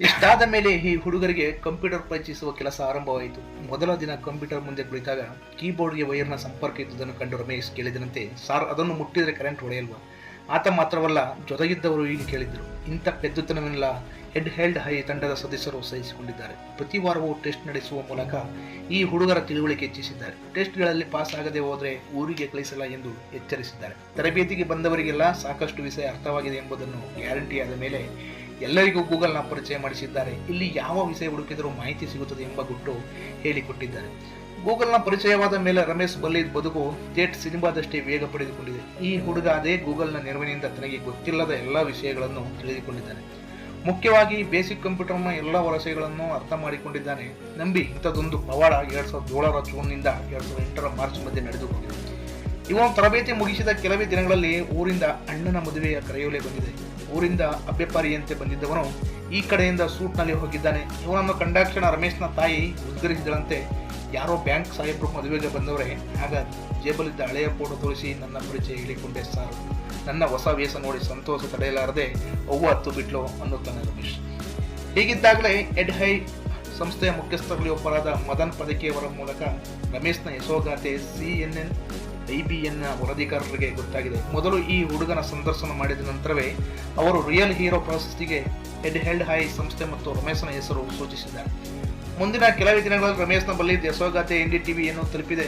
ಇಷ್ಟಾದ ಮೇಲೆ ಈ ಹುಡುಗರಿಗೆ ಕಂಪ್ಯೂಟರ್ ಪರಿಚಯಿಸುವ ಕೆಲಸ ಆರಂಭವಾಯಿತು. ಮೊದಲ ದಿನ ಕಂಪ್ಯೂಟರ್ ಮುಂದೆ ಕುಳಿತಾಗ ಕೀಬೋರ್ಡ್ಗೆ ವೈರ್ನ ಸಂಪರ್ಕ ಇದ್ದುದನ್ನು ಕಂಡು ರಮೇಶ್ ಕೇಳಿದನಂತೆ, ಸಾರ್, ಅದನ್ನು ಮುಟ್ಟಿದರೆ ಕರೆಂಟ್ ಹೊಡೆಯಲ್ವಾ ಆತ ಮಾತ್ರವಲ್ಲ, ಜೊತೆಗಿದ್ದವರು ಈಗ ಕೇಳಿದ್ದರು ಇಂಥ ಪೆದ್ದುತನವೆಲ್ಲ ಹೆಡ್ ಹೆಲ್ಡ್ ಹೈ ತಂಡದ ಸದಸ್ಯರು ಸಹಿಸಿಕೊಂಡಿದ್ದಾರೆ ಪ್ರತಿ ವಾರವೂ ಟೆಸ್ಟ್ ನಡೆಸುವ ಮೂಲಕ ಈ ಹುಡುಗರ ತಿಳುವಳಿಕೆ ಹೆಚ್ಚಿಸಿದ್ದಾರೆ. ಟೆಸ್ಟ್ಗಳಲ್ಲಿ ಪಾಸ್ ಆಗದೆ ಹೋದರೆ ಊರಿಗೆ ಕಳಿಸಲ್ಲ ಎಂದು ಎಚ್ಚರಿಸಿದ್ದಾರೆ. ತರಬೇತಿಗೆ ಬಂದವರಿಗೆಲ್ಲ ಸಾಕಷ್ಟು ವಿಷಯ ಅರ್ಥವಾಗಿದೆ ಎಂಬುದನ್ನು ಗ್ಯಾರಂಟಿಯಾದ ಮೇಲೆ ಎಲ್ಲರಿಗೂ ಗೂಗಲ್ನ ಪರಿಚಯ ಮಾಡಿಸಿದ್ದಾರೆ. ಇಲ್ಲಿ ಯಾವ ವಿಷಯ ಹುಡುಕಿದರೂ ಮಾಹಿತಿ ಸಿಗುತ್ತದೆ ಎಂಬ ಗುಟ್ಟು ಹೇಳಿಕೊಟ್ಟಿದ್ದಾರೆ. ಗೂಗಲ್ನ ಪರಿಚಯವಾದ ಮೇಲೆ ರಮೇಶ್ ಬಲ್ಲಿದ್ ಬದುಕು ಜೇಟ್ ಸಿನಿಮಾದಷ್ಟೇ ವೇಗ ಪಡೆದುಕೊಂಡಿದೆ. ಈ ಹುಡುಗ ಅದೇ ಗೂಗಲ್ನ ನೆರವಿನಿಂದ ತನಗೆ ಗೊತ್ತಿಲ್ಲದ ಎಲ್ಲ ವಿಷಯಗಳನ್ನು ತಿಳಿದುಕೊಂಡಿದ್ದಾನೆ. ಮುಖ್ಯವಾಗಿ ಬೇಸಿಕ್ ಕಂಪ್ಯೂಟರ್ನ ಎಲ್ಲ ವಲಸೆಗಳನ್ನು ಅರ್ಥ ಮಾಡಿಕೊಂಡಿದ್ದಾನೆ. ನಂಬಿ ಇಂಥದ್ದೊಂದು ಪವಾಡ ಎರಡ್ ಸಾವಿರದ ಏಳರ ಜೂನ್ನಿಂದ ಎರಡ್ ಸಾವಿರದ ಎಂಟರ ಮಾರ್ಚ್ ಮಧ್ಯೆ ನಡೆದು ಹೋಗಿದೆ ಇವನು ತರಬೇತಿ ಮುಗಿಸಿದ ಕೆಲವೇ ದಿನಗಳಲ್ಲಿ ಊರಿಂದ ಅಣ್ಣನ ಮದುವೆಯ ಕರೆಯೋಲೆ ಬಂದಿದೆ. ಊರಿಂದ ಅಭ್ಯಪಾರಿಯಂತೆ ಬಂದಿದ್ದವನು ಈ ಕಡೆಯಿಂದ ಸೂಟ್ನಲ್ಲಿ ಹೋಗಿದ್ದಾನೆ. ಇವನನ್ನು ಕಂಡಾಕ್ಷಣ ರಮೇಶ್ನ ತಾಯಿ ಉದ್ಗರಿಸಿದಳಂತೆ ಯಾರೋ ಬ್ಯಾಂಕ್ ಸಾಹೇಬರು ಮದುವೆಗೆ ಬಂದವರೇ, ಆಗ ಜೇಬಲಿದ್ದ ಹಳೆಯ ಫೋಟೋ ತೋರಿಸಿ ನನ್ನ ಪರಿಚಯ ಹೇಳಿಕೊಂಡೆ ಸಾರು. ನನ್ನ ಹೊಸ ವೇಷ ನೋಡಿ ಸಂತೋಷ ತಡೆಯಲಾರದೆ ಅವ್ವ ಹತ್ತು ಬಿಟ್ಲು ಅನ್ನುತ್ತಾನೆ ರಮೇಶ್. ಹೀಗಿದ್ದಾಗಲೇ ಎಡ್ ಹೈ ಸಂಸ್ಥೆಯ ಮುಖ್ಯಸ್ಥರಲ್ಲಿ ಒಬ್ಬರಾದ ಮದನ್ ಪದಕಿಯವರ ಮೂಲಕ ರಮೇಶ್ನ ಯಶೋಗಾತೆ C N N I B N ವರದಿಗಾರರಿಗೆ ಗೊತ್ತಾಗಿದೆ. ಮೊದಲು ಈ ಹುಡುಗನ ಸಂದರ್ಶನ ಮಾಡಿದ ನಂತರವೇ ಅವರು ರಿಯಲ್ ಹೀರೋ ಪ್ರಶಸ್ತಿಗೆ ಹೆಡ್ ಹೆಲ್ಡ್ ಹೈ ಸಂಸ್ಥೆ ಮತ್ತು ರಮೇಶನ ಹೆಸರು ಸೂಚಿಸಿದ್ದಾರೆ. ಮುಂದಿನ ಕೆಲವೇ ದಿನಗಳಲ್ಲಿ ರಮೇಶ್ನ ಬಳಿ ಯಶೋಗಾಥೆ ಎನ್ ಡಿ ಟಿವಿಯನ್ನು ತಲುಪಿದೆ.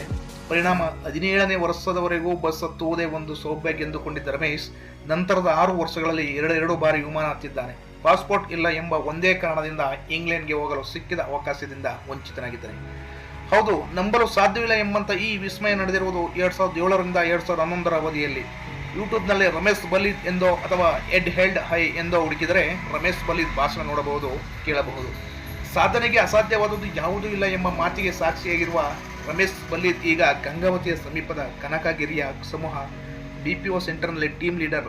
ಪರಿಣಾಮ ಹದಿನೇಳನೇ ವರ್ಷದವರೆಗೂ ಬಸ್ ಹತ್ತುವುದೇ ಒಂದು ಸೌಭಾಗ್ಯ ಎಂದುಕೊಂಡಿದ್ದ ರಮೇಶ್ ನಂತರದ ಆರು ವರ್ಷಗಳಲ್ಲಿ ಎರಡೆರಡು ಬಾರಿ ವಿಮಾನ ಹತ್ತಿದ್ದಾನೆ. ಪಾಸ್ಪೋರ್ಟ್ ಇಲ್ಲ ಎಂಬ ಒಂದೇ ಕಾರಣದಿಂದ ಇಂಗ್ಲೆಂಡ್ಗೆ ಹೋಗಲು ಸಿಕ್ಕಿದ ಅವಕಾಶದಿಂದ ವಂಚಿತನಾಗಿದ್ದಾನೆ. ಹೌದು, ನಂಬಲು ಸಾಧ್ಯವಿಲ್ಲ ಎಂಬಂತ ಈ ವಿಸ್ಮಯ ನಡೆದಿರುವುದು ಎರಡ್ ಸಾವಿರದ ಏಳರಿಂದ ಎರಡ್ ಸಾವಿರದ ಹನ್ನೊಂದರ ಅವಧಿಯಲ್ಲಿ. ಯೂಟ್ಯೂಬ್ನಲ್ಲಿ ರಮೇಶ್ ಬಲಿದ್ ಎಂದೋ ಅಥವಾ ಎಡ್ ಹೆಲ್ಡ್ ಹೈ ಎಂದೋ ಹುಡುಕಿದರೆ ರಮೇಶ್ ಬಲಿದ್ ಭಾಷಣ ನೋಡಬಹುದು, ಕೇಳಬಹುದು. ಸಾಧನೆಗೆ ಅಸಾಧ್ಯವಾದದ್ದು ಯಾವುದೂ ಇಲ್ಲ ಎಂಬ ಮಾತಿಗೆ ಸಾಕ್ಷಿಯಾಗಿರುವ ರಮೇಶ್ ಬಲಿತ್ ಈಗ ಗಂಗಾವತಿಯ ಸಮೀಪದ ಕನಕಗಿರಿಯ ಸಮೂಹ ಬಿ ಪಿ ಒ ಸೆಂಟರ್ನಲ್ಲಿ ಟೀಮ್ ಲೀಡರ್.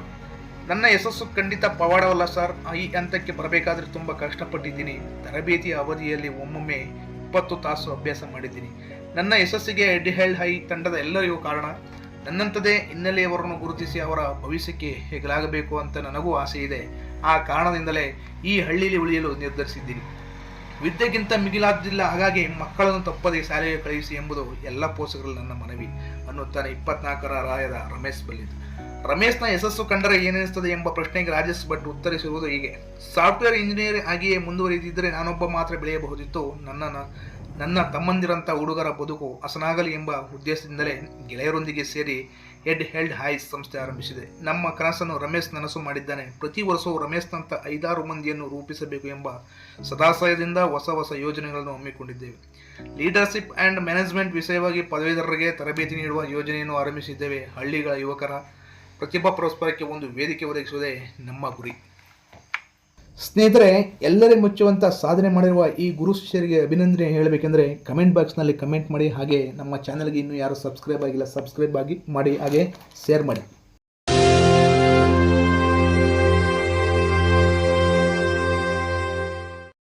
ನನ್ನ ಯಶಸ್ಸು ಖಂಡಿತ ಪವಾಡವಲ್ಲ ಸರ್, ಈ ಹಂತಕ್ಕೆ ಬರಬೇಕಾದ್ರೆ ತುಂಬ ಕಷ್ಟಪಟ್ಟಿದ್ದೀನಿ. ತರಬೇತಿಯ ಅವಧಿಯಲ್ಲಿ ಒಮ್ಮೊಮ್ಮೆ ಇಪ್ಪತ್ತು ತಾಸು ಅಭ್ಯಾಸ ಮಾಡಿದ್ದೀನಿ. ನನ್ನ ಯಶಸ್ಸಿಗೆ ಡಿ ಹೆಲ್ಡ್ ಹೈ ತಂಡದ ಎಲ್ಲರಿಗೂ ಕಾರಣ ನನ್ನಂಥದೇ ಹಿನ್ನೆಲೆಯವರನ್ನು ಗುರುತಿಸಿ ಅವರ ಭವಿಷ್ಯಕ್ಕೆ ಹೆಗಲಾಗಬೇಕು ಅಂತ ನನಗೂ ಆಸೆ ಇದೆ. ಆ ಕಾರಣದಿಂದಲೇ ಈ ಹಳ್ಳಿಯಲ್ಲಿ ಉಳಿಯಲು ನಿರ್ಧರಿಸಿದ್ದೀನಿ. ವಿದ್ಯೆಗಿಂತ ಮಿಗಿಲಾದ್ದಿಲ್ಲ, ಹಾಗಾಗಿ ಮಕ್ಕಳನ್ನು ತಪ್ಪದೆ ಶಾಲೆಗೆ ಕಳುಹಿಸಿ ಎಂಬುದು ಎಲ್ಲ ಪೋಷಕರಲ್ಲಿ ನನ್ನ ಮನವಿ ಅನ್ನುತ್ತಾನೆ ಇಪ್ಪತ್ನಾಲ್ಕರ ರಾಯದ ರಮೇಶ್ ಬಲ್ಲಿದ್ ರಮೇಶ್ನ ಯಶಸ್ಸು ಕಂಡರೆ ಏನೆನಿಸ್ತದೆ ಎಂಬ ಪ್ರಶ್ನೆಗೆ ರಾಜೇಶ್ ಭಟ್ ಉತ್ತರಿಸಿರುವುದು ಹೀಗೆ. ಸಾಫ್ಟ್ವೇರ್ ಇಂಜಿನಿಯರ್ ಆಗಿಯೇ ಮುಂದುವರಿದಿದ್ದರೆ ನಾನೊಬ್ಬ ಮಾತ್ರ ಬೆಳೆಯಬಹುದಿತ್ತು. ನನ್ನ ನನ್ನ ತಮ್ಮಂದಿರಂಥ ಹುಡುಗರ ಬದುಕು ಹಸನಾಗಲಿ ಎಂಬ ಉದ್ದೇಶದಿಂದಲೇ ಗೆಳೆಯರೊಂದಿಗೆ ಸೇರಿ ಹೆಡ್ ಹೆಲ್ಡ್ ಹೈಸ್ ಸಂಸ್ಥೆ ಆರಂಭಿಸಿದೆ. ನಮ್ಮ ಕನಸನ್ನು ರಮೇಶ್ ನನಸು ಮಾಡಿದ್ದಾನೆ. ಪ್ರತಿ ವರ್ಷವೂ ರಮೇಶ್ನಂಥ ಐದಾರು ಮಂದಿಯನ್ನು ರೂಪಿಸಬೇಕು ಎಂಬ ಸದಾಶಯದಿಂದ ಹೊಸ ಹೊಸ ಯೋಜನೆಗಳನ್ನು ಹಮ್ಮಿಕೊಂಡಿದ್ದೇವೆ. ಲೀಡರ್ಶಿಪ್ ಆ್ಯಂಡ್ ಮ್ಯಾನೇಜ್ಮೆಂಟ್ ವಿಷಯವಾಗಿ ಪದವೀಧರರಿಗೆ ತರಬೇತಿ ನೀಡುವ ಯೋಜನೆಯನ್ನು ಆರಂಭಿಸಿದ್ದೇವೆ. ಹಳ್ಳಿಗಳ ಯುವಕರ ಪ್ರತಿಭಾ ಪರಸ್ಪರಕ್ಕೆ ಒಂದು ವೇದಿಕೆ ಒದಗಿಸುವುದೇ ನಮ್ಮ ಗುರಿ. ಸ್ನೇಹಿತರೆ, ಎಲ್ಲರೇ ಮುಚ್ಚುವಂಥ ಸಾಧನೆ ಮಾಡಿರುವ ಈ ಗುರು ಶಿಷ್ಯರಿಗೆ ಅಭಿನಂದನೆ ಹೇಳಬೇಕೆಂದರೆ ಕಮೆಂಟ್ ಬಾಕ್ಸ್ನಲ್ಲಿ ಕಮೆಂಟ್ ಮಾಡಿ, ಹಾಗೆ ನಮ್ಮ ಚಾನಲ್ಗೆ ಇನ್ನೂ ಯಾರು ಸಬ್ಸ್ಕ್ರೈಬ್ ಆಗಿಲ್ಲ ಸಬ್ಸ್ಕ್ರೈಬ್ ಆಗಿ, ಮಾಡಿ, ಹಾಗೆ ಶೇರ್ ಮಾಡಿ.